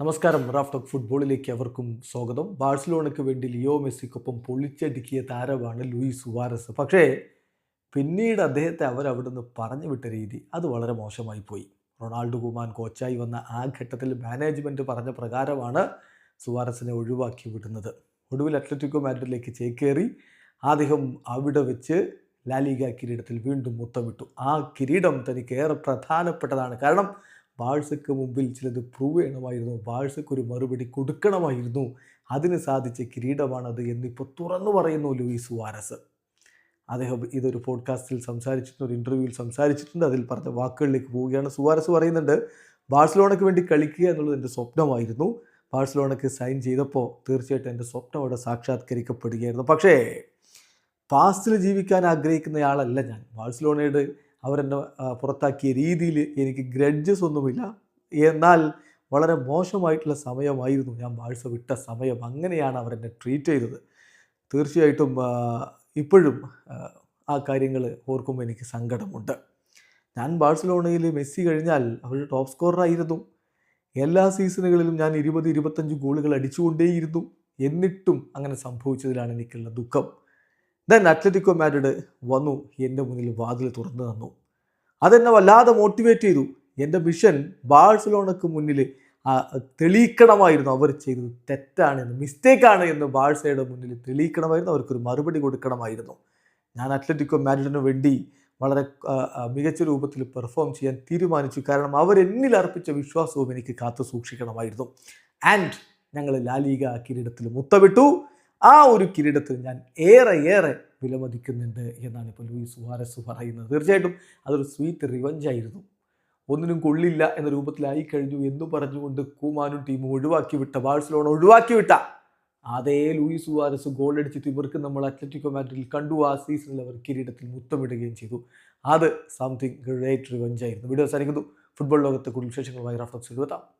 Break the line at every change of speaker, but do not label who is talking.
നമസ്കാരം Raf talk ഫുട്ബോളിലേക്ക് അവർക്കും സ്വാഗതം. ബാഴ്സലോണയ്ക്ക് വേണ്ടി ലിയോ മെസ്സിക്കൊപ്പം പൊളിച്ചടുക്കിയ താരമാണ് ലൂയിസ് സുവാരസ്. പക്ഷേ പിന്നീട് അദ്ദേഹത്തെ അവരവിടുന്ന് പറഞ്ഞു വിട്ട രീതി അത് വളരെ മോശമായി പോയി. റൊണാൾഡോ കുമാൻ കോച്ചായി വന്ന ആ ഘട്ടത്തിൽ മാനേജ്മെന്റ് പറഞ്ഞ പ്രകാരമാണ് സുവാരസിനെ ഒഴിവാക്കി വിടുന്നത്. ഒടുവിൽ അത്ലറ്റിക്കോ മാഡ്രിഡിലേക്ക് ചേക്കേറി. അദ്ദേഹം അവിടെ വെച്ച് ലാലിഗ കിരീടത്തിൽ വീണ്ടും മുത്തമിട്ടു. ആ കിരീടം തനിക്ക് ഏറെ പ്രധാനപ്പെട്ടതാണ്. കാരണം ബാഴ്സയ്ക്ക് മുമ്പിൽ ചിലത് പ്രൂവ് ചെയ്യണമായിരുന്നു. ബാഴ്സയ്ക്ക് ഒരു മറുപടി കൊടുക്കണമായിരുന്നു. അതിന് സാധിച്ച കിരീടമാണത് എന്നിപ്പോൾ തുറന്നു പറയുന്നു ലൂയിസ് സുവാരസ് അദ്ദേഹം ഇതൊരു പോഡ്കാസ്റ്റിൽ സംസാരിച്ചിട്ടുണ്ട് ഒരു ഇന്റർവ്യൂവിൽ സംസാരിച്ചിട്ടുണ്ട്. അതിൽ പറഞ്ഞ വാക്കുകളിലേക്ക് പോവുകയാണ്. സുവാരസ് പറയുന്നുണ്ട് ബാഴ്സലോണയ്ക്ക് വേണ്ടി കളിക്കുക എന്നുള്ളത് എന്റെ സ്വപ്നമായിരുന്നു. ബാഴ്സലോണയ്ക്ക് സൈൻ ചെയ്തപ്പോൾ തീർച്ചയായിട്ടും എന്റെ സ്വപ്നം അവിടെ സാക്ഷാത്കരിക്കപ്പെടുകയായിരുന്നു. പക്ഷേ പാസ്റ്റിൽ ജീവിക്കാൻ ആഗ്രഹിക്കുന്നയാളല്ല ഞാൻ. ബാഴ്സലോണയുടെ അവരെന്നെ പുറത്താക്കിയ രീതിയിൽ എനിക്ക് ഗ്രഡ്ജസ് ഒന്നുമില്ല. എന്നാൽ വളരെ മോശമായിട്ടുള്ള സമയമായിരുന്നു ഞാൻ ബാഴ്സ വിട്ട സമയം. അങ്ങനെയാണ് അവരെന്നെ ട്രീറ്റ് ചെയ്തത്. തീർച്ചയായിട്ടും ഇപ്പോഴും ആ, കാര്യങ്ങൾ ഓർക്കുമ്പോൾ എനിക്ക് സങ്കടമുണ്ട്. ഞാൻ ബാഴ്സലോണയിൽ മെസ്സി കഴിഞ്ഞാൽ അവർ ടോപ്പ് സ്കോററായിരുന്നു എല്ലാ സീസണുകളിലും ഞാൻ ഇരുപത് ഇരുപത്തഞ്ച് ഗോളുകൾ അടിച്ചുകൊണ്ടേയിരുന്നു. എന്നിട്ടും അങ്ങനെ സംഭവിച്ചതിലാണ് എനിക്കുള്ള ദുഃഖം. ദെൻ അത്ലറ്റിക്കോ മാഡ്രിഡ് വന്നു എന്റെ മുന്നിൽ വാതിൽ തുറന്നു തന്നു. അതെന്നെ വല്ലാതെ മോട്ടിവേറ്റ് ചെയ്തു. എന്റെ മിഷൻ ബാഴ്സലോണക്ക് മുന്നിൽ തെളിയിക്കണമായിരുന്നു അവർ ചെയ്തത്. തെറ്റാണ് എന്ന് മിസ്റ്റേക്കാണ് എന്ന് ബാഴ്സയുടെ മുന്നിൽ തെളിയിക്കണമായിരുന്നു. അവർക്കൊരു മറുപടി കൊടുക്കണമായിരുന്നു. ഞാൻ അത്ലറ്റിക്കോ മാഡ്രിഡിന് വേണ്ടി വളരെ മികച്ച രൂപത്തിൽ പെർഫോം ചെയ്യാൻ തീരുമാനിച്ചു. കാരണം അവർ എന്നിൽ അർപ്പിച്ച വിശ്വാസവും എനിക്ക് കാത്തു സൂക്ഷിക്കണമായിരുന്നു ആൻഡ് ഞങ്ങൾ ലാലിക കിരീടത്തിൽ മുത്തവിട്ടു. ആ ഒരു കിരീടത്തിൽ ഞാൻ ഏറെ ഏറെ വിലമതിക്കുന്നുണ്ട് എന്നാണ് ഇപ്പോൾ ലൂയിസ് സുവാരസ് പറയുന്നത്. തീർച്ചയായിട്ടും അതൊരു സ്വീറ്റ് റിവഞ്ച് ആയിരുന്നു. ഒന്നിനും കൊള്ളില്ല എന്ന രൂപത്തിലായി കഴിഞ്ഞു എന്ന് പറഞ്ഞുകൊണ്ട് കൂമാനും ടീമും ഒഴിവാക്കി വിട്ട ബാഴ്സലോണ ഒഴിവാക്കി വിട്ട. അതേ ലൂയിസ് സുവാരസ് ഗോൾ അടിച്ചിട്ട് ഇവർക്ക് നമ്മൾ അത്ലറ്റിക്കോ മാറ്റിൽ കണ്ടു. ആ സീസണിൽ അവർ കിരീടത്തിൽ മുത്തമിടുകയും ചെയ്തു. അത് സംതിങ് ഗ്രേറ്റ് റിവഞ്ച് ആയിരുന്നു. വീഡിയോ അവസാനിക്കുന്നു. ഫുട്ബോൾ ലോകത്തെ കൂടുതൽ വിശേഷങ്ങളുമായി റഫറൻസ് എഴുതാം